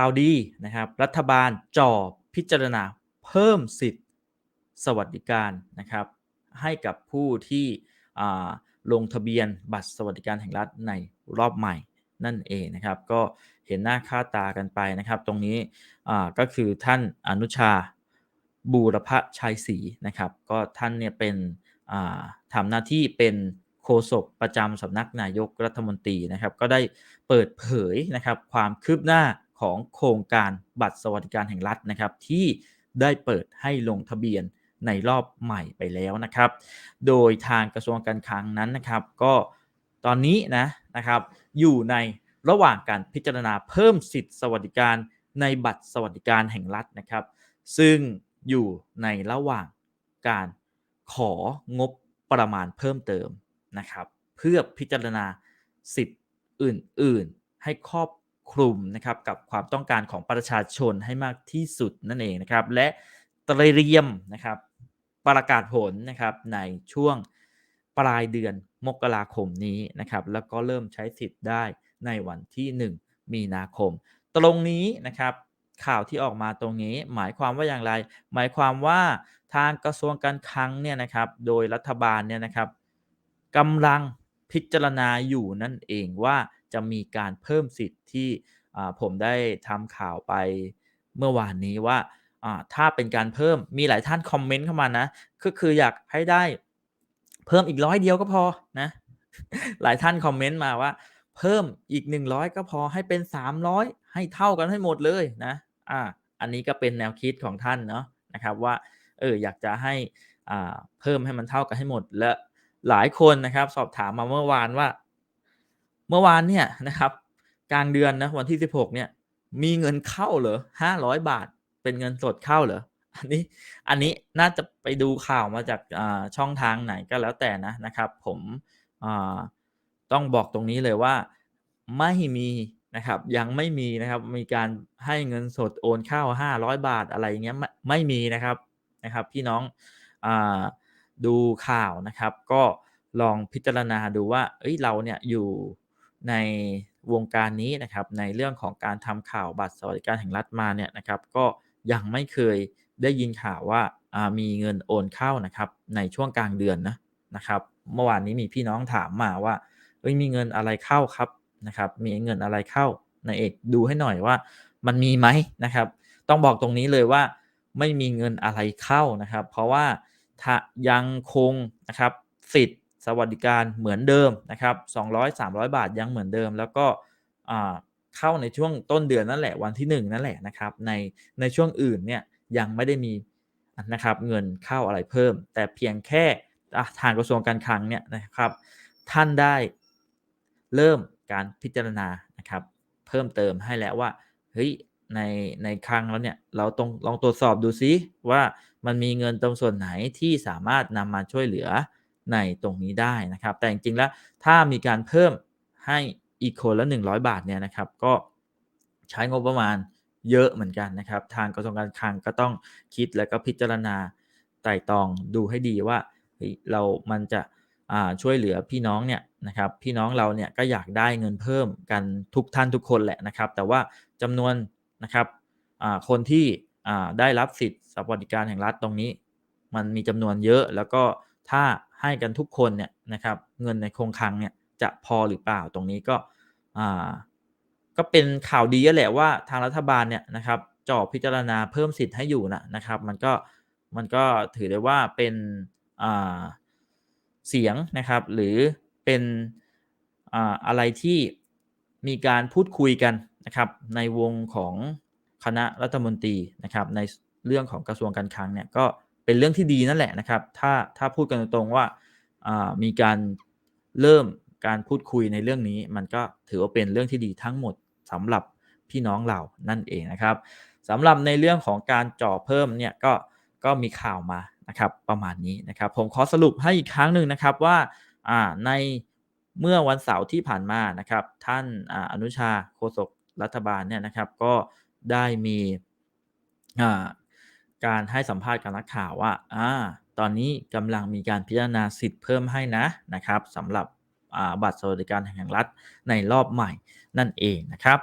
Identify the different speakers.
Speaker 1: ข่าวดีนะครับ รัฐบาลจ่อพิจารณาเพิ่มสิทธิสวัสดิการนะครับ ให้กับผู้ที่ลงทะเบียนบัตรสวัสดิการแห่งรัฐในรอบใหม่นั่นเองนะครับ ก็เห็นหน้าค่าตากันไปนะครับ ตรงนี้ก็คือท่านอนุชาบูรพชัยศรีนะครับ ก็ท่านเนี่ยเป็นทำหน้าที่เป็นโฆษกประจำสำนักนายกรัฐมนตรีนะครับ ก็ได้เปิดเผยนะครับความคืบหน้า ของโครงการบัตรสวัสดิการแห่งรัฐนะครับ ที่ได้เปิดให้ลงทะเบียนในรอบใหม่ไปแล้วนะครับ โดยทางกระทรวงการคลังนั้นนะครับ ก็ตอนนี้นะนะครับ อยู่ในระหว่างการพิจารณาเพิ่มสิทธิสวัสดิการในบัตรสวัสดิการแห่งรัฐนะครับ ซึ่งอยู่ในระหว่างการของบประมาณเพิ่มเติมนะครับ เพื่อพิจารณาสิทธิ์อื่น ๆ ให้ครอบ คลุมนะครับกับความต้องการของประชาชนให้มากที่สุดนั่นเองนะครับ และเตรียมนะครับประกาศผลนะครับในช่วงปลายเดือนมกราคมนี้นะครับ แล้วก็เริ่มใช้สิทธิ์ได้ในวันที่ 1 มีนาคม ตรงนี้นะครับข่าวที่ออกมาตรงนี้หมายความว่าอย่างไร หมายความว่าทางกระทรวงการคลังเนี่ยนะครับโดยรัฐบาลเนี่ยนะครับกำลังพิจารณาอยู่นั่นเองว่า จะมีการเพิ่มสิทธิ์ที่ผมได้ทำข่าวไปเมื่อวานนี้ว่าถ้าเป็นการเพิ่มมีหลายท่านคอมเมนต์เข้ามานะก็คืออยากให้ได้เพิ่มอีกร้อยเดียวก็พอนะหลายท่านคอมเมนต์มาว่า เพิ่มอีก 100 ก็พอให้เป็น 300 ให้เท่ากันให้หมดเลยนะอ่าอันนี้ก็เป็นแนวคิดของท่านเนาะนะครับว่าเอออยากจะให้อ่าเพิ่มให้มันเท่ากันให้หมดและหลายคนนะครับ สอบถามมาเมื่อวานว่า เมื่อวานเนี่ยนะครับ กลางเดือนนะวันที่ 16 เนี่ย มีเงินเข้าเหรอ500 บาท เป็นเงินสดเข้าเหรออันนี้อันนี้น่าจะไปดูข่าวมาจากช่องทางไหนก็แล้วแต่นะนะครับ ผมต้องบอกตรงนี้เลยว่าไม่มีนะครับยังไม่มีนะครับมีการให้เงินสดโอนเข้า 500 บาทอะไรเงี้ยไม่ไม่มีนะครับนะครับ พี่น้องอดูข่าวนะครับ ก็ลองพิจารณาดูว่าเอ้ยเราเนี่ยอยู่ ในวงการนี้นะครับในเรื่องของการทำข่าวบัตรสวัสดิการแห่งรัฐมาเนี่ยนะครับก็ยังไม่เคยได้ยินข่าวว่ามีเงินโอนเข้านะครับในช่วงกลางเดือนนะนะครับเมื่อวานนี้มีพี่น้องถามมาว่าเอ้ยมีเงินอะไรเข้าครับนะครับมีเงินอะไรเข้านายเอกดูให้หน่อยว่ามันมีไหมนะครับ ต้องบอกตรงนี้เลยว่าไม่มีเงินอะไรเข้านะครับ เพราะว่าถ้ายังคงนะครับสิทธิ์ สวัสดิการเหมือนเดิมนะครับ200-300 บาทยังเหมือนเดิม แล้วก็เข้าในช่วงต้นเดือนนั่นแหละวันที่ 1 นั่นแหละนะครับ ในในช่วงอื่นเนี่ยยังไม่ได้มีนะครับเงินเข้าอะไรเพิ่ม แต่เพียงแค่ทางกระทรวงการคลังเนี่ยนะครับท่านได้เริ่มการพิจารณานะครับเพิ่มเติมให้แล้วว่าเฮ้ยในในคลังแล้วเนี่ยเราต้องลองตรวจสอบดูซิว่ามันมีเงินตรงส่วนไหนที่สามารถนำมาช่วยเหลือ ในตรงนี้ได้นะครับ แต่จริงๆแล้วถ้ามีการเพิ่มให้อีกคนละ 100 บาทเนี่ยนะครับ ก็ใช้งบประมาณเยอะเหมือนกันนะครับ ทางกระทรวงการคลังก็ต้องคิดแล้วก็พิจารณาไต่ตองดูให้ดีว่าเรามันจะช่วยเหลือพี่น้องเนี่ยนะครับพี่น้องเราเนี่ยก็อยากได้เงินเพิ่มกันทุกท่านทุกคนแหละนะครับ แต่ว่าจำนวนนะครับคนที่ได้รับสิทธิ์สวัสดิการแห่งรัฐตรงนี้ มันมีจำนวนเยอะแล้วก็ถ้า ให้กันทุกคนเนี่ยนะครับเงินในโครงคลังเนี่ยจะพอหรือเปล่าตรงนี้ก็ก็เป็นข่าวดีแหละว่าทางรัฐบาลเนี่ยนะครับจ่อพิจารณาเพิ่มสิทธิ์ให้อยู่นะนะครับ มันก็มันก็ถือได้ว่าเป็นเสียงนะครับ หรือเป็นอะไรที่มีการพูดคุยกันนะครับในวงของคณะรัฐมนตรีนะครับในเรื่องของกระทรวงการคลังเนี่ยก็ เป็นเรื่องที่ดีนั่นแหละนะครับ ถ้าถ้าพูดกันตรงว่ามีการเริ่มการพูดคุยในเรื่องนี้ มันก็ถือว่าเป็นเรื่องที่ดีทั้งหมดสำหรับพี่น้องเรานั่นเองนะครับสำหรับในเรื่องของการจ่อเพิ่มเนี่ยก็ก็มีข่าวมานะครับประมาณนี้นะครับผมขอสรุปให้อีกครั้งหนึ่งนะครับว่าในเมื่อวันเสาร์ที่ผ่านมานะครับ ท่านอนุชาโฆษกรัฐบาลเนี่ยนะครับก็ได้มี การให้สัมภาษณ์กับนักข่าวว่าอตอนนี้กำลังมีการพิจารณาสิทธิ์เพิ่มให้นะนะครับสำหรับบัตรสวัสดิการแห่งรัฐในรอบใหม่นั่นเองนะครับ